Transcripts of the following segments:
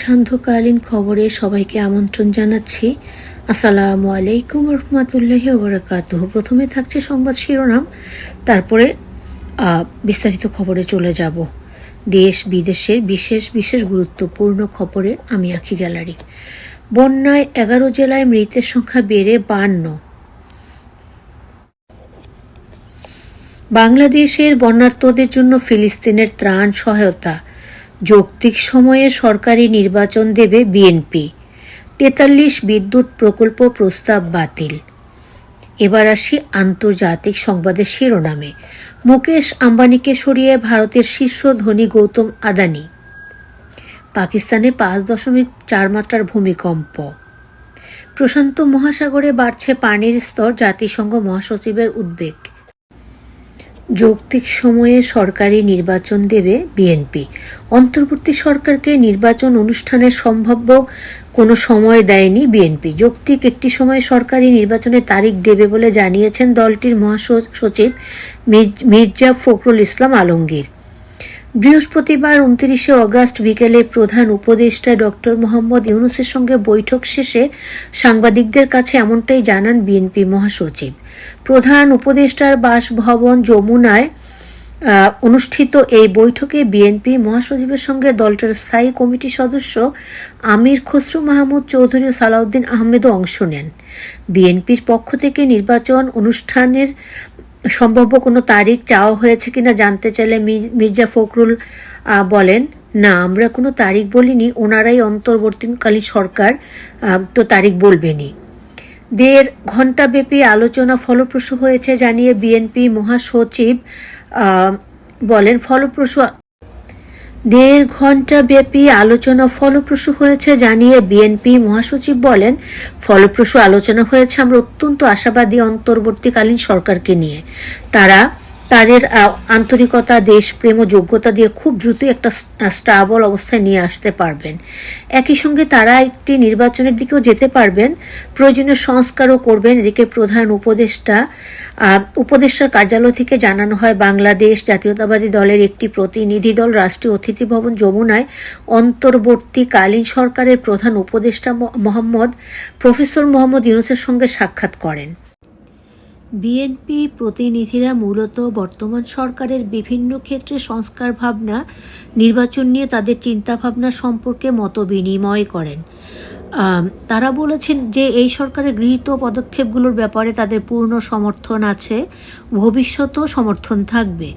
সান্ধ্যকালীন খবরে সবাইকে আমন্ত্রণ জানাচ্ছি। আসসালামু আলাইকুম রহমতুল্লাহি ওবরাকাতুহ। প্রথমে থাকছে সংবাদ শিরোনাম, তারপরে বিস্তারিত খবরে চলে যাব। দেশ বিদেশের বিশেষ বিশেষ গুরুত্বপূর্ণ খবরে আমি আখি গ্যালারি। বন্যায় এগারো জেলায় মৃতের সংখ্যা বেড়ে বান্ন। বাংলাদেশের বন্যার্তদের জন্য ফিলিস্তিনের ত্রাণ সহায়তা। যৌক্তিক সময়ে সরকারি নির্বাচন দেবে বিএনপি। তেতাল্লিশ বিদ্যুৎ প্রকল্প প্রস্তাব বাতিল। এবার আসি আন্তর্জাতিক সংবাদের শিরোনামে। মুকেশ আম্বানিকে সরিয়ে ভারতের শীর্ষ ধনী গৌতম আদানি। পাকিস্তানে পাঁচ দশমিক চার মাত্রার ভূমিকম্প। প্রশান্ত মহাসাগরে বাড়ছে পানির স্তর, জাতিসংঘ মহাসচিবের উদ্বেগ। যৌক্তিক সময়ে সরকারি নির্বাচন দেবে বিএনপি। অন্তর্বর্তী সরকারকে নির্বাচন অনুষ্ঠানের সম্ভাব্য কোনো সময় দেয়নি বিএনপি। যৌক্তিক একটি সময়ে সরকারি নির্বাচনের তারিখ দেবে বলে জানিয়েছেন দলটির মহাসচিব মির- মির্জা ফখরুল ইসলাম আলমগীর। বৃহস্পতিবার উনত্রিশে অগস্ট বিকেলে প্রধান উপদেষ্টা ডক্টর মোহাম্মদ ইউনুসের সঙ্গে বৈঠক শেষে সাংবাদিকদের কাছে এমনটাই জানান বিএনপি মহাসচিব। প্রধান উপদেষ্টার বাসভবন যমুনায় অনুষ্ঠিত এই বৈঠকে বিএনপি মহাসচিবের সঙ্গে দলটির স্থায়ী কমিটির সদস্য আমির খসরু মাহমুদ চৌধুরী ও সালাউদ্দিন আহমেদও অংশ নেন। বিএনপির পক্ষ থেকে নির্বাচন অনুষ্ঠানের সম্ভাব্য কোনো তারিখ চাওয়া হয়েছে কিনা জানতে চাইলে মির্জা ফখরুল বলেন, না, আমরা কোনো তারিখ বলিনি, ওনারাই অন্তর্বর্তীকালীন সরকার তো তারিখ বলবেনি দেড় ঘণ্টাব্যাপী আলোচনা ফলপ্রসূ হয়েছে জানিয়ে বিএনপি মহাসচিব বলেন, ফলপ্রসূ দেড় ঘণ্টা ব্যাপী আলোচনা ফলপ্রসূ হয়েছে জানিয়ে বিএনপি মহাসচিব বলেন, ফলপ্রসূ আলোচনা হয়েছে আমরা অত্যন্ত আশাবাদী অন্তর্বর্তীকালীন সরকারকে নিয়ে। তারা তাদের আন্তরিকতা, দেশপ্রেম ও যোগ্যতা দিয়ে খুব দ্রুত একটা স্টাবল অবস্থায় নিয়ে আসতে পারবেন। একই সঙ্গে তারা একটি নির্বাচনের দিকেও যেতে পারবেন। প্রয়োজনীয় সংস্কারও করবেন। এদিকে প্রধান উপদেষ্টা উপদেষ্টার কার্যালয় থেকে জানানো হয়, বাংলাদেশ জাতীয়তাবাদী দলের একটি প্রতিনিধি দল রাষ্ট্রীয় অতিথি ভবন যমুনায় অন্তর্বর্তীকালীন সরকারের প্রধান উপদেষ্টা মোহাম্মদ, প্রফেসর মোহাম্মদ ইউনুসের সঙ্গে সাক্ষাৎ করেন। বিএনপি প্রতিনিধিরা মূলত বর্তমান সরকারের বিভিন্ন ক্ষেত্রে সংস্কার ভাবনা, নির্বাচন নিয়ে তাদের চিন্তাভাবনা সম্পর্কে মত বিনিময় করেন। তারা বলেছেন যে এই সরকারের গৃহীত পদক্ষেপগুলোর ব্যাপারে তাদের পূর্ণ সমর্থন আছে, ভবিষ্যতেও সমর্থন থাকবে।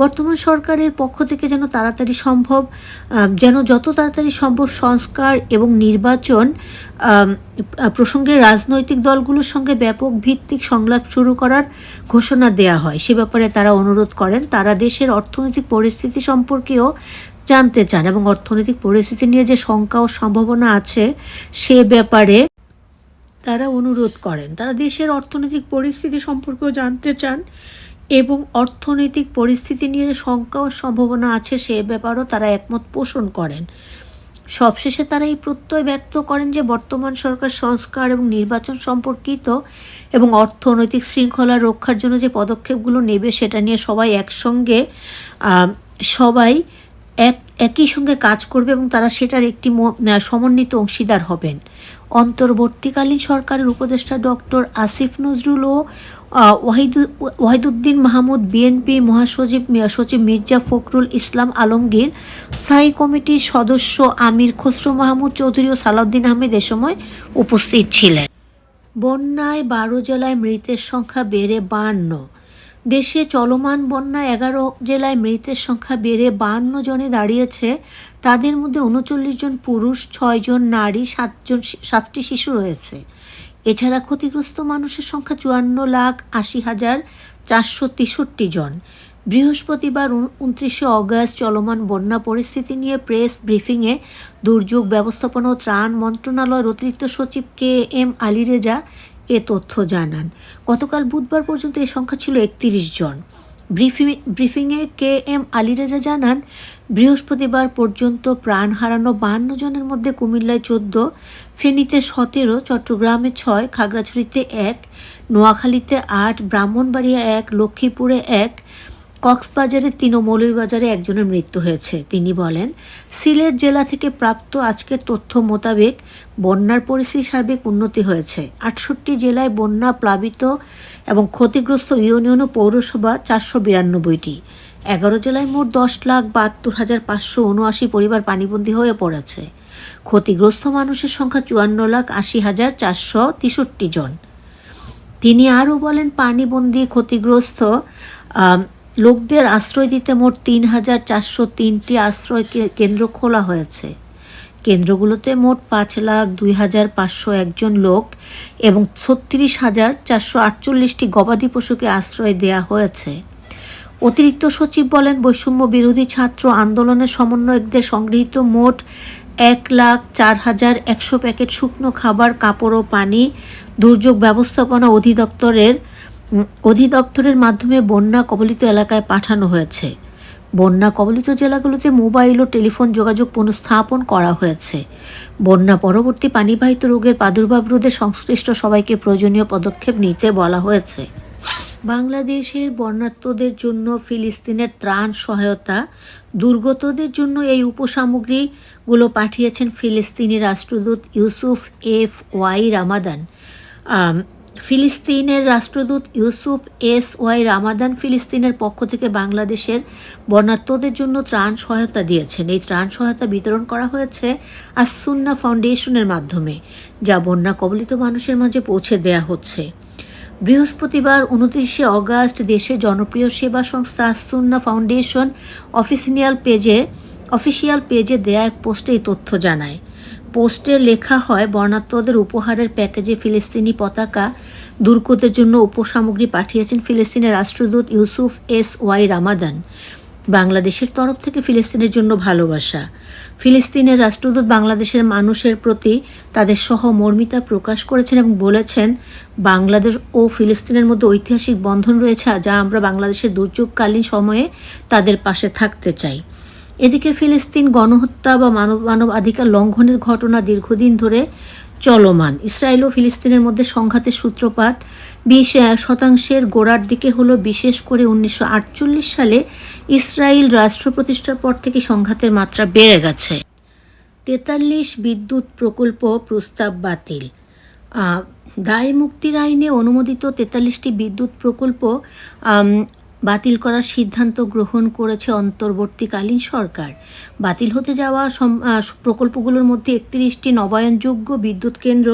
বর্তমান সরকারের পক্ষ থেকে যেন তাড়াতাড়ি সম্ভব যেন যত তাড়াতাড়ি সম্ভব সংস্কার এবং নির্বাচন প্রসঙ্গে রাজনৈতিক দলগুলোর সঙ্গে ব্যাপক ভিত্তিক সংলাপ শুরু করার ঘোষণা দেয়া হয়। সে ব্যাপারে তারা অনুরোধ করেন, তারা দেশের অর্থনৈতিক পরিস্থিতি সম্পর্কেও জানতে চান এবং অর্থনৈতিক পরিস্থিতি নিয়ে যে শঙ্কা ও সম্ভাবনা আছে, সে ব্যাপারে তারা অনুরোধ করেন। তারা দেশের অর্থনৈতিক পরিস্থিতি সম্পর্কেও জানতে চান এবং অর্থনৈতিক পরিস্থিতি নিয়ে যে শঙ্কা ও সম্ভাবনা আছে, সে ব্যাপারেও তারা একমত পোষণ করেন। সবশেষে তারা এই প্রত্যয় ব্যক্ত করেন যে বর্তমান সরকার সংস্কার এবং নির্বাচন সম্পর্কিত এবং অর্থনৈতিক শৃঙ্খলা রক্ষার জন্য যে পদক্ষেপগুলো নেবে, সেটা নিয়ে সবাই একসঙ্গে সবাই এক, একই সঙ্গে কাজ করবে এবং তারা সেটার একটি সমন্বিত অংশীদার হবেন। অন্তর্বর্তীকালীন সরকারের উপদেষ্টা ডক্টর আসিফ নজরুল ও ওয়াহিদু- ওয়াহিদুদ্দিন মাহমুদ, বিএনপি মহাসচিব সচিব মির্জা ফখরুল ইসলাম আলমগীর, স্থায়ী কমিটির সদস্য আমির খসরু মাহমুদ চৌধুরী ও সালাউদ্দিন আহমেদ এ সময় উপস্থিত ছিলেন। বন্যায় বারো জেলায় মৃতের সংখ্যা বেড়ে বান্ন। দেশে চলমান বন্যা এগারো জেলায় মৃতের সংখ্যা বেড়ে বান্ন জনে দাঁড়িয়েছে। তাদের মধ্যে উনচল্লিশ জন পুরুষ ছয়জন নারী সাতজন সাতটি শিশু রয়েছে। এছাড়া ক্ষতিগ্রস্ত মানুষের সংখ্যা চুয়ান্ন লাখ আশি হাজার চারশো তেষট্টি জন। বৃহস্পতিবার উনত্রিশে অগস্ট চলমান বন্যা পরিস্থিতি নিয়ে প্রেস ব্রিফিংয়ে দুর্যোগ ব্যবস্থাপনা ও ত্রাণ মন্ত্রণালয়ের অতিরিক্ত সচিব কে এম আলীরেজা এ তথ্য জানান। গতকাল বুধবার পর্যন্ত এ সংখ্যা ছিল একত্রিশ জন। ব্রিফিং, ব্রিফিংয়ে কে এম আলিরাজা জানান, বৃহস্পতিবার পর্যন্ত প্রাণ হারানো বাহান্ন জনের মধ্যে কুমিল্লায় চোদ্দ, ফেনীতে সতেরো, চট্টগ্রামে ছয়, খাগড়াছড়িতে এক, নোয়াখালীতে আট, ব্রাহ্মণবাড়িয়া এক, লক্ষ্মীপুরে এক কক্সবাজারের তিন বাজারে একজনের মৃত্যু হয়েছে। তিনি বলেন, সিলেট জেলা থেকে প্রাপ্ত আজকের তথ্য মোতাবেক বন্যার পরিস্থিতি সার্বিক উন্নতি হয়েছে। আটষট্টি জেলায় বন্যা প্লাবিত এবং ক্ষতিগ্রস্ত ইউনিয়ন ও পৌরসভা চারশো বিরানব্বইটি। এগারো জেলায় মোট দশ লাখ বাহাত্তর হাজার পাঁচশো উনআশি পরিবার পানিবন্দী হয়ে পড়েছে। ক্ষতিগ্রস্ত মানুষের সংখ্যা চুয়ান্ন লাখ আশি হাজার চারশো তেষট্টি জন। তিনি আরও বলেন, পানিবন্দী ক্ষতিগ্রস্ত লোকদের আশ্রয় দিতে মোট তিন হাজার চারশো তিনটি আশ্রয় কেন্দ্র খোলা হয়েছে। কেন্দ্রগুলোতে মোট পাঁচ লাখ দুই হাজার পাঁচশো একজন লোক এবং ছত্রিশ হাজার চারশো আটচল্লিশটি গবাদি পশুকে আশ্রয় দেওয়া হয়েছে। অতিরিক্ত সচিব বলেন, বৈষম্য বিরোধী ছাত্র আন্দোলনের সমন্বয়কদের সংগৃহীত মোট এক লাখ চার হাজার একশো প্যাকেট শুকনো খাবার, কাপড় ও পানি দুর্যোগ ব্যবস্থাপনা অধিদপ্তরের অধিদপ্তরের মাধ্যমে বন্যা কবলিত এলাকায় পাঠানো হয়েছে। বন্যা কবলিত জেলাগুলোতে মোবাইল ও টেলিফোন যোগাযোগ পুনঃস্থাপন করা হয়েছে। বন্যা পরবর্তী পানিবাহিত রোগের প্রাদুর্ভাব রোধে সংশ্লিষ্ট সবাইকে প্রয়োজনীয় পদক্ষেপ নিতে বলা হয়েছে। বাংলাদেশের বন্যার্তদের জন্য ফিলিস্তিনের ত্রাণ সহায়তা, দুর্গতদের জন্য এই উপসামগ্রীগুলো পাঠিয়েছেন ফিলিস্তিনি রাষ্ট্রদূত ইউসুফ এফ ওয়াই রামাদান। ফিলিস্তিনের রাষ্ট্রদূত ইউসুফ এস ওয়াই রামাদান ফিলিস্তিনের পক্ষ থেকে বাংলাদেশের বন্যার্তদের জন্য ত্রাণ সহায়তা দিয়েছেন। এই ত্রাণ সহায়তা বিতরণ করা হয়েছে আসুন্না ফাউন্ডেশনের মাধ্যমে, যা বন্যা কবলিত মানুষের মাঝে পৌঁছে দেয়া হচ্ছে। বৃহস্পতিবার উনত্রিশে অগাস্ট দেশের জনপ্রিয় সেবা সংস্থা সুন্না ফাউন্ডেশন অফিসিয়াল পেজে অফিসিয়াল পেজে দেয়া এক পোস্টে এই তথ্য জানায়। পোস্টে লেখা হয়, বর্ণাত্মদের উপহারের প্যাকেজে ফিলিস্তিনি পতাকা দুর্গতের জন্য উপসামগ্রী পাঠিয়েছেন ফিলিস্তিনের রাষ্ট্রদূত ইউসুফ এস ওয়াই রামাদান। বাংলাদেশের তরফ থেকে ফিলিস্তিনের জন্য ভালোবাসা। ফিলিস্তিনের রাষ্ট্রদূত বাংলাদেশের মানুষের প্রতি তাদের সহমর্মিতা প্রকাশ করেছেন এবং বলেছেন, বাংলাদেশ ও ফিলিস্তিনের মধ্যে ঐতিহাসিক বন্ধন রয়েছে যা আমরা বাংলাদেশের দুর্যোগকালীন সময়ে তাদের পাশে থাকতে চাই। এদিকে ফিলিস্তিন গণহত্যা বা মানব মানবাধিকার লঙ্ঘনের ঘটনা দীর্ঘদিন ধরে চলমান। ইসরায়েল ও ফিলিস্তিনের মধ্যে সংঘাতের সূত্রপাত বিশ শতাংশের গোড়ার দিকে হলো। বিশেষ করে উনিশশো আটচল্লিশ সালে ইসরায়েল রাষ্ট্র প্রতিষ্ঠার পর থেকে সংঘাতের মাত্রা বেড়ে গেছে। তেতাল্লিশ বিদ্যুৎ প্রকল্প প্রস্তাব বাতিল। দায় মুক্তির আইনে অনুমোদিত তেতাল্লিশটি বিদ্যুৎ প্রকল্প বাতিল করার সিদ্ধান্ত গ্রহণ করেছে অন্তর্বর্তীকালীন সরকার। বাতিল হতে যাওয়া প্রকল্পগুলোর মধ্যে একত্রিশটি নবায়নযোগ্য বিদ্যুৎ কেন্দ্র,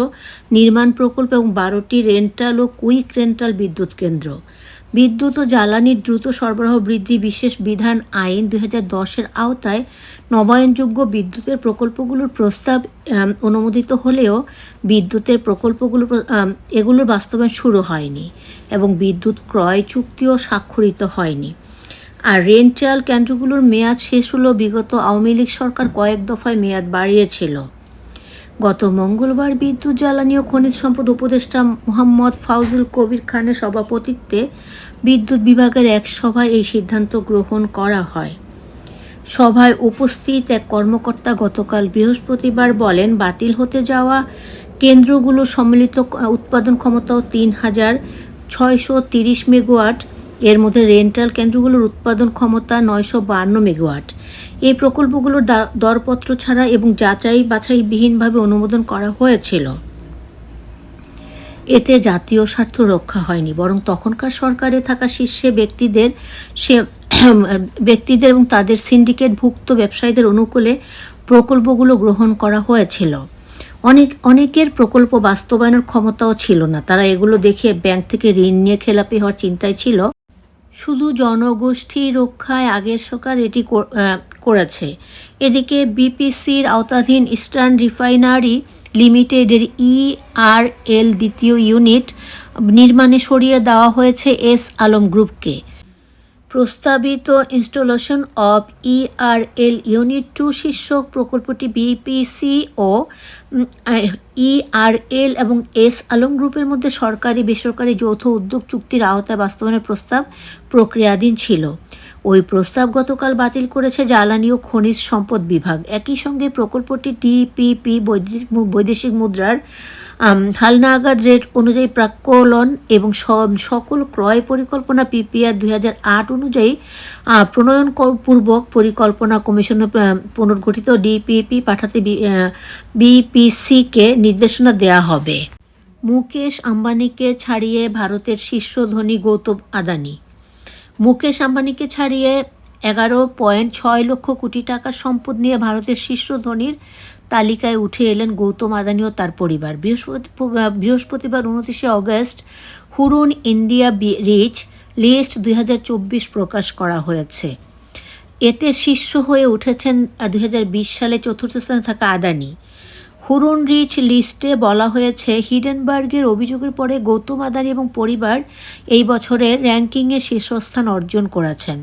নির্মাণ প্রকল্প এবং বারোটি রেন্টাল ও কুইক রেন্টাল বিদ্যুৎ কেন্দ্র। বিদ্যুৎ ও জ্বালানির দ্রুত সরবরাহ বৃদ্ধি বিশেষ বিধান আইন দুই হাজার দশের আওতায় নবায়নযোগ্য বিদ্যুতের প্রকল্পগুলোর প্রস্তাব অনুমোদিত হলেও বিদ্যুতের প্রকল্পগুলো প্র- এগুলোর বাস্তবায়ন শুরু হয়নি এবং বিদ্যুৎ ক্রয় চুক্তিও স্বাক্ষরিত হয়নি। আর রেন্টাল কেন্দ্রগুলোর মেয়াদ শেষ হলো বিগত আওয়ামী লীগ সরকার কয়েক দফায় মেয়াদ বাড়িয়েছিল। গত মঙ্গলবার বিদ্যুৎ, জ্বালানি ও খনিজ সম্পদ উপদেষ্টা মোহাম্মদ ফাউজুল কবির খানের সভাপতিত্বে বিদ্যুৎ বিভাগের এক সভায় এই সিদ্ধান্ত গ্রহণ করা হয়। সভায় উপস্থিত এক কর্মকর্তা গতকাল বৃহস্পতিবার বলেন, বাতিল হতে যাওয়া কেন্দ্রগুলো সম্মিলিত উৎপাদন ক্ষমতাও তিন হাজার ছয়শো তিরিশ মেগাওয়াট। এর মধ্যে রেন্টাল কেন্দ্রগুলোর উৎপাদন ক্ষমতা নয়শো বান্ন মেগাওয়াট। এই প্রকল্পগুলোর দরপত্র ছাড়া এবং যাচাই বাছাইবিহীনভাবে অনুমোদন করা হয়েছিল। এতে জাতীয় স্বার্থ রক্ষা হয়নি, বরং তখনকার সরকারে থাকা শীর্ষে ব্যক্তিদের সে ব্যক্তিদের এবং তাদের সিন্ডিকেটভুক্ত ব্যবসায়ীদের অনুকূলে প্রকল্পগুলো গ্রহণ করা হয়েছিল। অনেক, অনেকের প্রকল্প বাস্তবায়নের ক্ষমতাও ছিল না। তারা এগুলো দেখে ব্যাংক থেকে ঋণ নিয়ে খেলাপি হওয়ার চিন্তায় ছিল। শুধু জনগোষ্ঠী রক্ষায় আগের সরকার এটি করেছে। এদিকে বিপিসির আওতাধীন ইস্টার্ন রিফাইনারি লিমিটেডের ইআরএল দ্বিতীয় ইউনিট নির্মাণে সরিয়ে দেওয়া হয়েছে এস আলম গ্রুপকে। প্রস্তাবিত installation of ERL unit two শীর্ষক প্রকল্পটি বিপিসি ও ইআরএল এবং এস আলম গ্রুপের মধ্যে সরকারি বেসরকারি যৌথ উদ্যোগ চুক্তির আওতায় বাস্তবায়নের প্রস্তাব প্রক্রিয়াধীন ছিল। ওই প্রস্তাব গতকাল বাতিল করেছে জ্বালানি ও খনিজ সম্পদ বিভাগ। একই সঙ্গে প্রকল্পটি টিপিপি বৈদেশিক মুদ্রার হালনাগাদ রেট অনুযায়ী প্রাক্কলন এবং সকল ক্রয় পরিকল্পনা পিপিআর দুই আট অনুযায়ী প্রণয়ন পূর্বক পরিকল্পনা কমিশনের আহ, পুনর্গঠিত ডিপিপি পাঠাতে বিপিসিকে নির্দেশনা দেওয়া হবে। মুকেশ আম্বানিকে ছাড়িয়ে ভারতের শীর্ষ ধনী গৌতম আদানি। মুকেশ আম্বানিকে ছাড়িয়ে এগারো পয়েন্ট ছয় লক্ষ কোটি টাকার সম্পদ নিয়ে ভারতের শীর্ষ ধনীর তালিকায় উঠে এলেন গৌতম আদানি ও তার পরিবার। বৃহস্পতি বৃহস্পতিবার উনত্রিশে August Hurun India rich list দু হাজার চব্বিশ প্রকাশ করা হয়েছে। এতে শীর্ষ হয়ে উঠেছেন দুই হাজার বিশ সালে চতুর্থ স্থানে থাকা আদানি। হুরুন রিচ লিস্টে বলা হয়েছে, হিডেনবার্গের অভিযোগের পরে গৌতম আদানি এবং পরিবার এই বছরের র্যাঙ্কিংয়ে শীর্ষস্থান অর্জন করেছেন।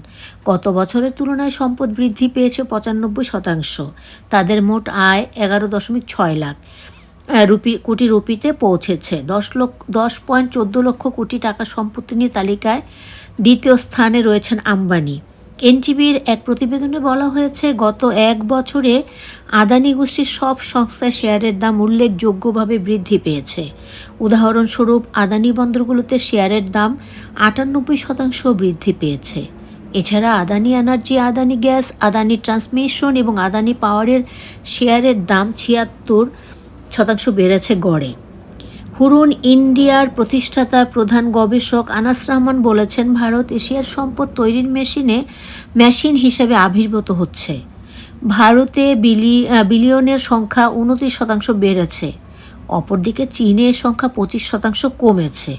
গত বছরের তুলনায় সম্পদ বৃদ্ধি পেয়েছে পঁচানব্বই শতাংশ। তাদের মোট আয় এগারো দশমিক ছয় লাখ রুপি, কোটি রুপিতে পৌঁছেছে। দশ লক্ষ, দশ পয়েন্ট চোদ্দ লক্ষ কোটি টাকা সম্পত্তি নিয়ে তালিকায় দ্বিতীয় স্থানে রয়েছেন আম্বানি। এনটিভির এক প্রতিবেদনে বলা হয়েছে, গত এক বছরে আদানি গোষ্ঠীর সব সংস্থার শেয়ারের দাম উল্লেখযোগ্যভাবে বৃদ্ধি পেয়েছে। উদাহরণস্বরূপ, আদানি বন্দরগুলোতে শেয়ারের দাম আটানব্বই শতাংশ বৃদ্ধি পেয়েছে। এছাড়া, Adani energy, Adani gas, Adani transmission এবং আদানি পাওয়ারের শেয়ারের দাম ছিয়াত্তর শতাংশ বেড়েছে গড়ে। হুরুন ইন্ডিয়ার প্রতিষ্ঠাতা প্রধান গবেষক আনাস রহমান বলেছেন, ভারত এশিয়ার সম্পদ তৈরির মেশিনে মেশিন হিসেবে আবির্ভূত হচ্ছে। ভারতে বিলি বিলিয়নের সংখ্যা উনত্রিশ শতাংশ বেড়েছে, অপরদিকে চীনের সংখ্যা পঁচিশ শতাংশ কমেছে।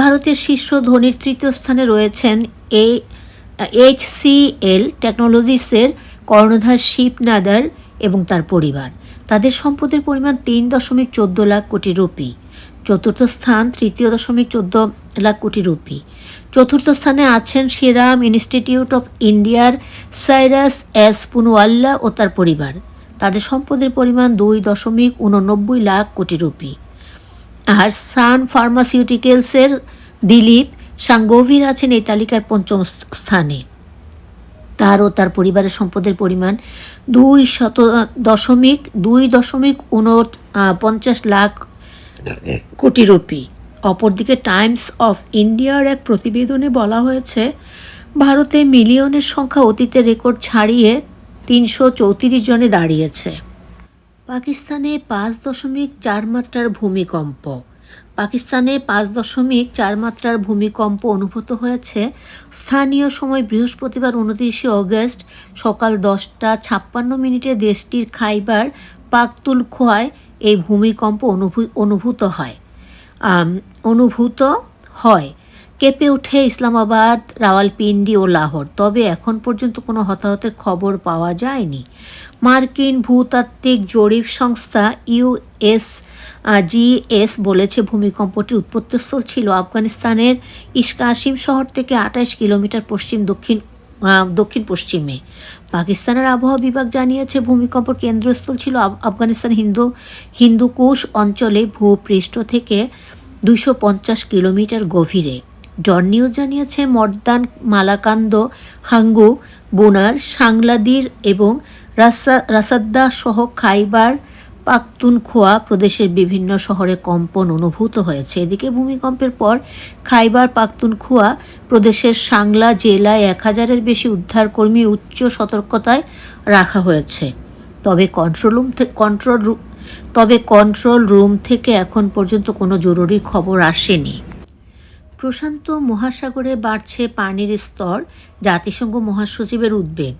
ভারতের শীর্ষ ধনীর তৃতীয় স্থানে রয়েছেন এ, এইচ সি এল টেকনোলজিসের কর্ণধার শিবনাদার এবং তার পরিবার। তাদের সম্পদের পরিমাণ তিন দশমিক চোদ্দ লাখ কোটি রুপি। চতুর্থ স্থান তৃতীয় দশমিক চোদ্দ লাখ কোটি রুপি। চতুর্থ স্থানে আছেন সিরাম ইনস্টিটিউট অফ ইন্ডিয়ার সাইরাস এস পুনওয়াল্লা ও তার পরিবার। তাদের সম্পদের পরিমাণ দুই দশমিক উননব্বই লাখ কোটি রুপি। আর সান ফার্মাসিউটিক্যালসের দিলীপ সাঙ্গভির আছেন এই তালিকার পঞ্চম স্থানে। তার ও তার পরিবারের সম্পদের পরিমাণ দুই শত, দশমিক, দুই দশমিক উনট পঞ্চাশ লাখ কোটি রুপি। অপরদিকে টাইমস অফ ইন্ডিয়ার এক প্রতিবেদনে বলা হয়েছে, ভারতে মিলিয়নের সংখ্যা অতীতে রেকর্ড ছাড়িয়ে তিনশো চৌত্রিশ জনে দাঁড়িয়েছে। পাকিস্তানে পাঁচ দশমিক চার মাত্রার ভূমিকম্প। পাকিস্তানে পাঁচ দশমিক চার মাত্রার ভূমিকম্প অনুভূত হয়েছে। স্থানীয় সময় বৃহস্পতিবার উনত্রিশে অগস্ট সকাল দশটা ছাপ্পান্ন মিনিটে দেশটির খাইবার পাকতুলখোয়ায় এই ভূমিকম্প অনুভূ- অনুভূত হয়। অনুভূত হয়। কেঁপে উঠে ইসলামাবাদ, রাওয়ালপিন্ডি ও লাহোর। তবে এখন পর্যন্ত কোনো হতাহতের খবর পাওয়া যায়নি। মার্কিন ভূতাত্ত্বিক জরিপ সংস্থা ইউএস জিএস বলেছে ভূমিকম্পটির উৎপত্তিস্থল ছিল আফগানিস্তানের ইস্কাসিম শহর থেকে আঠাশ কিলোমিটার পশ্চিম দক্ষিণ দক্ষিণ পশ্চিমে। পাকিস্তানের আবহাওয়া বিভাগ জানিয়েছে ভূমিকম্প কেন্দ্রস্থল ছিল আফগানিস্তান হিন্দু, হিন্দুকুশ অঞ্চলে ভূপৃষ্ঠ থেকে দুশো পঞ্চাশ কিলোমিটার গভীরে। ডন নিউজ জানিয়েছে মর্দান, মালাকান্দ, হাঙ্গু, বোনার, সাংলাদির এবং রাসা, রাসাদ্দা সহ খাইবার পাখতুনখোয়া প্রদেশের বিভিন্ন শহরে কম্পন অনুভূত হয়েছে। এদিকে ভূমিকম্পের পর খাইবার পাখতুনখোয়া প্রদেশের সাংলা জেলায় এক হাজারের বেশি উদ্ধারকর্মী উচ্চ সতর্কতায় রাখা হয়েছে। তবে কন্ট্রোল রুম কন্ট্রোল তবে কন্ট্রোল রুম থেকে এখন পর্যন্ত কোনো জরুরি খবর আসেনি। প্রশান্ত মহাসাগরে বাড়ছে পানির স্তর। জাতিসংঘ মহাসচিবের উদ্বেগ।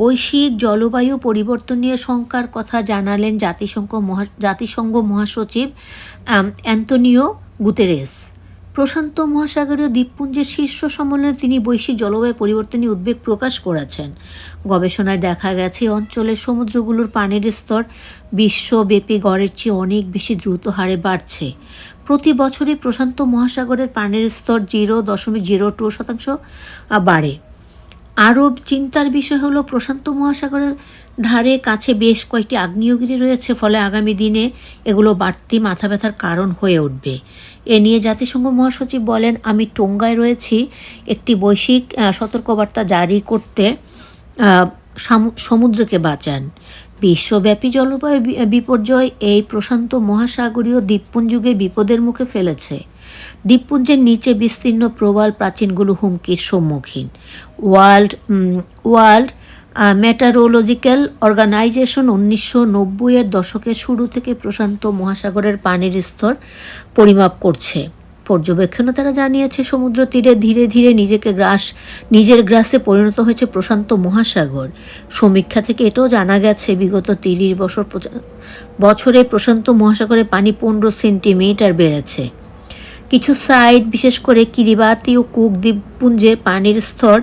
বৈশ্বিক জলবায়ু পরিবর্তন নিয়ে শঙ্কার কথা জানালেন জাতিসংঘ মহা জাতিসংঘ মহাসচিব অ্যান্তনিও গুতেরেস। প্রশান্ত মহাসাগরীয় দ্বীপপুঞ্জের শীর্ষ সম্মেলনে তিনি বৈশ্বিক জলবায়ু পরিবর্তনে উদ্বেগ প্রকাশ করেছেন। গবেষণায় দেখা গেছে, অঞ্চলের সমুদ্রগুলোর পানির স্তর বিশ্বব্যাপী গড়ের চেয়ে অনেক বেশি দ্রুত হারে বাড়ছে। প্রতি বছরই প্রশান্ত মহাসাগরের পানির স্তর জিরো দশমিক জিরো টু শতাংশ বাড়ে। আরব চিন্তার বিষয় হলো, প্রশান্ত মহাসাগরের ধারে কাছে বেশ কয়েকটি আগ্নেয়গিরি রয়েছে, ফলে আগামী দিনে এগুলো বাড়তি মাথা ব্যথার কারণ হয়ে উঠবে। এ নিয়ে জাতিসংঘ মহাসচিব বলেন, আমি টোঙ্গায় রয়েছি, একটি বৈশ্বিক সতর্কবার্তা জারি করতে সমুদ্রকে বাঁচান। বিশ্বব্যাপী জলবায়ু বিপর্যয় এই প্রশান্ত মহাসাগরীয় দ্বীপপুঞ্জকে বিপদের মুখে ফেলেছে। দ্বীপপুঞ্জের নিচে বিস্তীর্ণ প্রবাল প্রাচীনগুলো হুমকির সম্মুখীন। ওয়ার্ল্ড ওয়ার্ল্ড মেটারোলজিক্যাল অর্গানাইজেশন উনিশশো নব্বইয়ের দশকের শুরু থেকে প্রশান্ত মহাসাগরের পানির স্তর পরিমাপ করছে। পর্যবেক্ষণে তারা জানিয়েছে, সমুদ্র তীরে ধীরে ধীরে নিজেকে গ্রাস, নিজের গ্রাসে পরিণত হয়েছে প্রশান্ত মহাসাগর। সমীক্ষা থেকে এটাও জানা গেছে, বিগত তিরিশ বছর বছরে প্রশান্ত মহাসাগরে পানি পনেরো সেন্টিমিটার বেড়েছে। কিছু সাইড, বিশেষ করে কিরিবাতি ও কুক দ্বীপপুঞ্জে পানির স্তর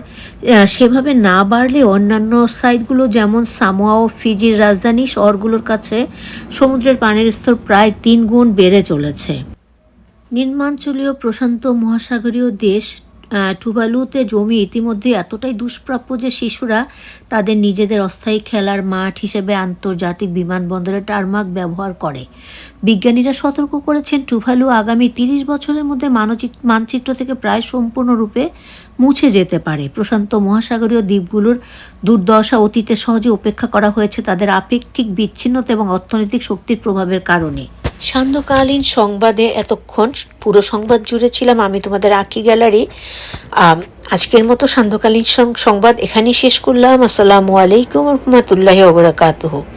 সেভাবে না বাড়লে অন্যান্য সাইটগুলো যেমন সামোয়া ও ফিজির রাজধানী শহরগুলোর কাছে সমুদ্রের পানির স্তর প্রায় তিন গুণ বেড়ে চলেছে। নির্মাঞ্চলীয় প্রশান্ত মহাসাগরীয় দেশ টুভালুতে জমি ইতিমধ্যে এতটাই দুষ্প্রাপ্য যে শিশুরা তাদের নিজেদের অস্থায়ী খেলার মাঠ হিসেবে আন্তর্জাতিক বিমানবন্দরে টারমাক ব্যবহার করে। বিজ্ঞানীরা সতর্ক করেছেন, টুভালু আগামী তিরিশ বছরের মধ্যে মানচিত্র মানচিত্র থেকে প্রায় সম্পূর্ণরূপে মুছে যেতে পারে। প্রশান্ত মহাসাগরীয় দ্বীপগুলোর দুর্দশা অতীতে সহজে উপেক্ষা করা হয়েছে তাদের আপেক্ষিক বিচ্ছিন্নতা এবং অর্থনৈতিক শক্তির প্রভাবের কারণে। সান্ধ্যকালীন সংবাদে এতক্ষণ পুরো সংবাদ জুড়ে ছিলাম আমি তোমাদের আঁকি গ্যালারি। আজকের মতো সান্ধ্যকালীন সংবাদ এখানেই শেষ করলাম। আসসালামু আলাইকুম রহমতুল্লাহ ওবরাকাতুহ